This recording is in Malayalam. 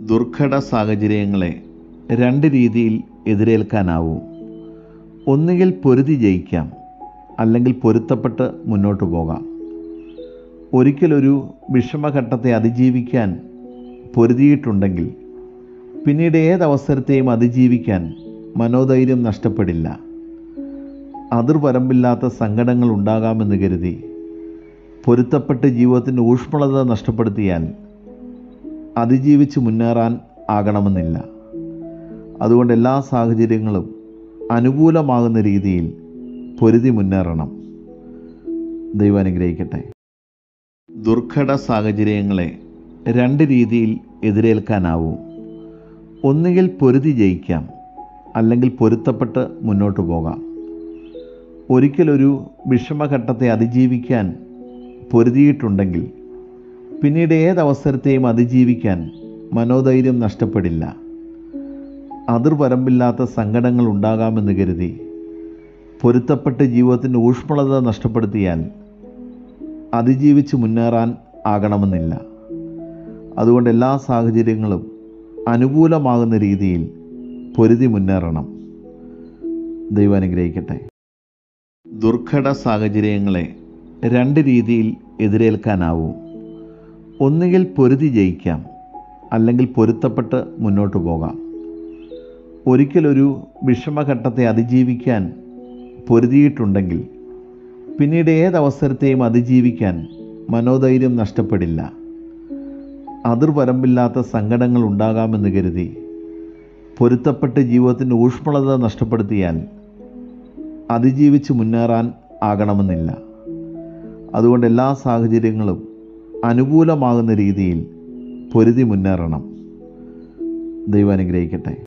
ദുർഘട സാഹചര്യങ്ങളെ രണ്ട് രീതിയിൽ എതിരേൽക്കാനാവും. ഒന്നുകിൽ പൊരുതി ജയിക്കാം അല്ലെങ്കിൽ പൊരുത്തപ്പെട്ട് മുന്നോട്ട് പോകാം. ഒരിക്കലൊരു വിഷമഘട്ടത്തെ അതിജീവിക്കാൻ പൊരുതിയിട്ടുണ്ടെങ്കിൽ പിന്നീട് ഏതവസരത്തെയും അതിജീവിക്കാൻ മനോധൈര്യം നഷ്ടപ്പെടില്ല. അതിർവരമ്പില്ലാത്ത സങ്കടങ്ങൾ ഉണ്ടാകാമെന്ന് കരുതി പൊരുത്തപ്പെട്ട് ജീവിതത്തിന്റെ ഊഷ്മളത നഷ്ടപ്പെടുത്തിയാൽ അതിജീവിച്ച് മുന്നേറാൻ ആകണമെന്നില്ല. അതുകൊണ്ട് എല്ലാ സാഹചര്യങ്ങളും അനുകൂലമാകുന്ന രീതിയിൽ പൊരുതി മുന്നേറണം. ദൈവം അനുഗ്രഹിക്കട്ടെ. ദുർഘട സാഹചര്യങ്ങളെ രണ്ട് രീതിയിൽ എതിരേൽക്കാനാവും. ഒന്നുകിൽ പൊരുതി ജയിക്കാം അല്ലെങ്കിൽ പൊരുത്തപ്പെട്ട് മുന്നോട്ട് പോകാം. ഒരിക്കലൊരു വിഷമഘട്ടത്തെ അതിജീവിക്കാൻ പൊരുതിയിട്ടുണ്ടെങ്കിൽ പിന്നീട് ഏതവസരത്തെയും അതിജീവിക്കാൻ മനോധൈര്യം നഷ്ടപ്പെടില്ല. അതിർവരമ്പില്ലാത്ത സങ്കടങ്ങൾ ഉണ്ടാകാമെന്ന് കരുതി പൊരുത്തപ്പെട്ട് ജീവിതത്തിന്റെ ഊഷ്മളത നഷ്ടപ്പെടുത്തിയാൽ അതിജീവിച്ച് മുന്നേറാൻ ആകണമെന്നില്ല. അതുകൊണ്ട് എല്ലാ സാഹചര്യങ്ങളും അനുകൂലമാകുന്ന രീതിയിൽ പൊരുതി മുന്നേറണം. ദൈവം അനുഗ്രഹിക്കട്ടെ. ദുർഘട സാഹചര്യങ്ങളെ രണ്ട് രീതിയിൽ എതിരേൽക്കാനാവും. ഒന്നുകിൽ പൊരുതി ജയിക്കാം അല്ലെങ്കിൽ പൊരുത്തപ്പെട്ട് മുന്നോട്ട് പോകാം. ഒരിക്കലൊരു വിഷമഘട്ടത്തെ അതിജീവിക്കാൻ പൊരുതിയിട്ടുണ്ടെങ്കിൽ പിന്നീട് ഏതവസരത്തെയും അതിജീവിക്കാൻ മനോധൈര്യം നഷ്ടപ്പെടില്ല. അതിർവരമ്പില്ലാത്ത സങ്കടങ്ങൾ ഉണ്ടാകാമെന്ന് കരുതി പൊരുത്തപ്പെട്ട് ജീവിതത്തിന്റെ ഊഷ്മളത നഷ്ടപ്പെടുത്തിയാൽ അതിജീവിച്ച് മുന്നേറാൻ ആകണമെന്നില്ല. അതുകൊണ്ട് എല്ലാ സാഹചര്യങ്ങളും അനുകൂലമാകുന്ന രീതിയിൽ പൊരുതി മുന്നേറണം. ദൈവം അനുഗ്രഹിക്കട്ടെ.